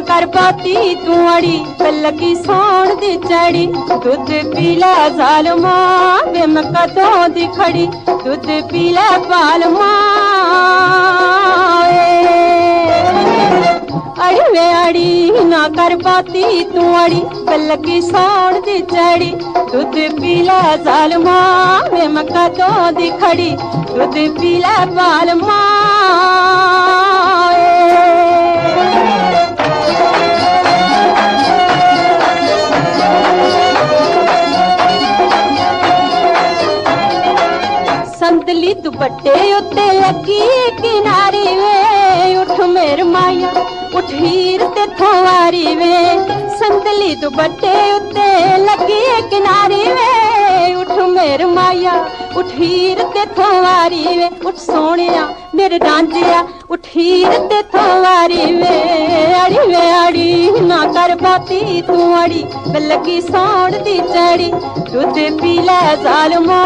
कर पाती तू अड़ी कल की सोन दी चढ़ी। दूध पीला जाल माँ वे मका तो दी खड़ी। दूध पीला पाल अड़ी वे अड़ी, ना कर पाती तू अड़ी कल की सोन दी चढ़ी। दूध पीला जाल माँ वे मका दी खड़ी। दूध पीला पाल माँ सज्जी किनारी वे, उठ मेर माया, उठ हीर ते थवारी वे। संतली दुपट्टे उत्ते लगी किनारी वे, उठ मेर माया, उठ हीर ते थवारी वे। उठ सोनिया मेरे रांझिया उठ हीर ते थवारी वे। अड़ी वे अड़ी, ना कर बाती तू अड़ी लगी सौण दी चड़ी दूध पी ले जालमा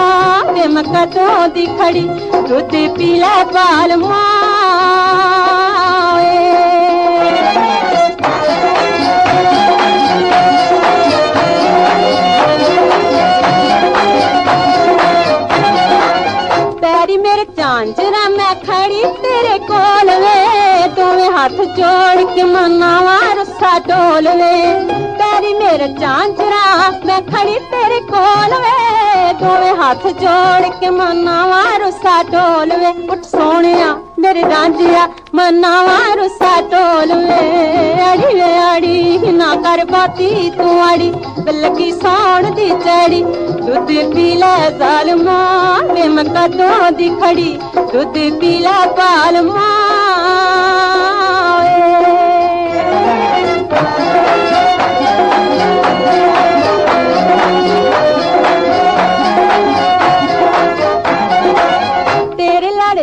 चमकतो दिखड़ी रुत पीला पाल पैरी मेरे चांचरा मैं खड़ी तेरे कोल वे तुम्हें हाथ जोड़ के मनावा। टोल वे तेरी मेरे चांचरा, मैं खड़ी तेरे कोल वे। दोवे हाथ जोड़ के मनावा रुसा टोल वे। उठ सोने मेरे रांझिया, मनावा रुसा टोल वे। अड़ी वे, अड़ी, ना कर पाती तू अड़ी। बल्कि सोन दी चड़ी दूध पीला ले जाल माँ वे मका दो दी खड़ी। दूध पीला ले पाल माँ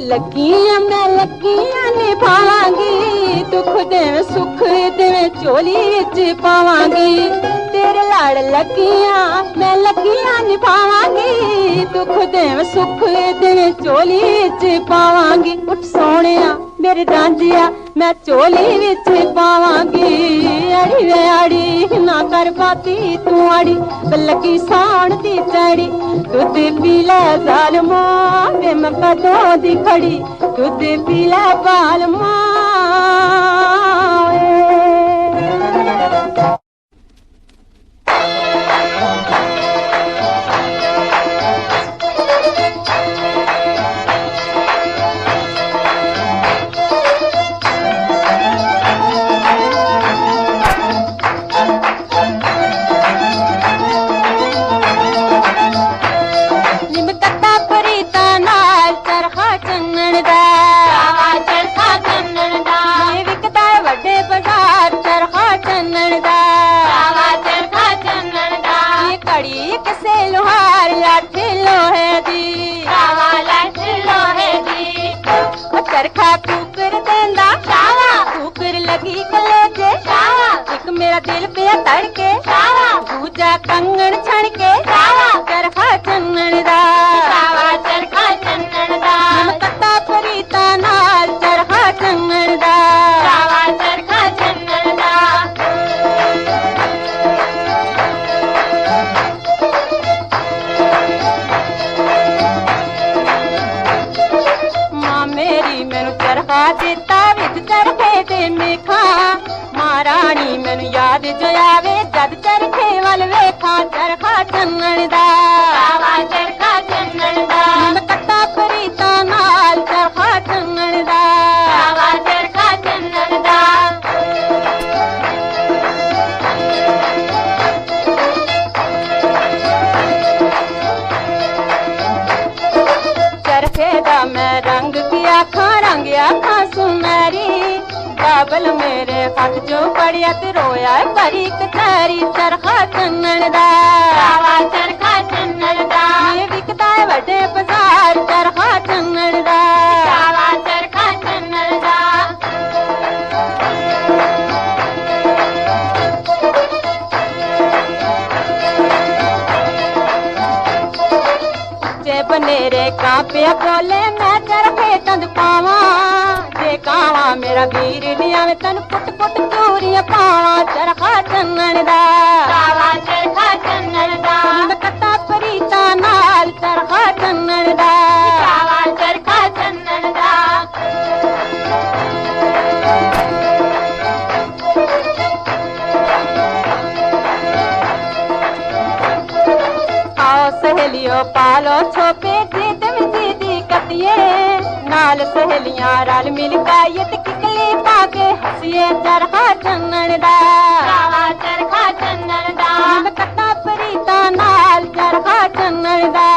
ਲੱਗੀਆਂ, ਮੈਂ ਲੱਗੀਆਂ ਨਿਭਾਵਾਂਗੀ ਦੁੱਖ ਦੇਵੇਂ ਸੁੱਖ ਦੇਵੇਂ ਝੋਲੀ ਵਿੱਚ ਪਾਵਾਂਗੀ। ਤੇਰੇ ਲੜ ਲੱਗੀਆਂ, ਮੈਂ ਲੱਗੀਆਂ ਨਿਭਾਵਾਂਗੀ ਦੁੱਖ ਦੇਵੇਂ ਸੁੱਖ ਦੇਵੇਂ ਝੋਲੀ ਵਿੱਚ ਪਾਵਾਂਗੀ। ਉੱਠ ਸੋਹਣਿਆ, ਮੇਰੇ ਰਾਂਝਿਆ, ਮੈਂ ਝੋਲੀ ਵਿੱਚ ਪਾਵਾਂਗੀ। वे वेड़ी ना कर पाती तू आड़ी बल्कि साण दी चड़ी दूध पीला साल माँ वे मैं पदों दी खड़ी दूध पीला बाल माँ से लोहार लाठ लोहे दी। शावा लाठ दी। चरखा कुकर देंदा। शावा कुकर लगी कलेजे। शावा एक मेरा दिल पे तड़के। शावा दूजा कंगन छणके। कराणी मनू यादि जो आरे वल वेखां तरखा चङण बल मेरे कख जो पड़िया रोया परीक थारी चरखा चन्न चरखा चन्न ये विकता है बड़े बाज़ार चरखा चन्न दावा चरखा चन्न बनेरे कापिया बोले मैं चरखे तंद पावा। वे कावा मेरा वीर लिया वे तन पुट पुट चूरिया पावा चरखा चंदन दा पावा चरखा चंदन दा कट्टा परीता नाल चरखा चंदन दा पावा चरखा चंदन दा आओ सहेलियो पालो छोपे ਸਹੇਲੀਆਂ ਰਲ ਮਿਲ ਕਾਇਤ ਕਿਕਲੀ ਪਾ ਕੇ ਹਸੀਏ ਚਰਖਾ ਚੰਨਣ ਦਾ। ਚਰਖਾ ਚੰਨਣ ਦਾ। ਕੱਟਾ ਫਰੀਦਾ ਨਾਲ ਚਰਖਾ ਚੰਨਣ ਦਾ।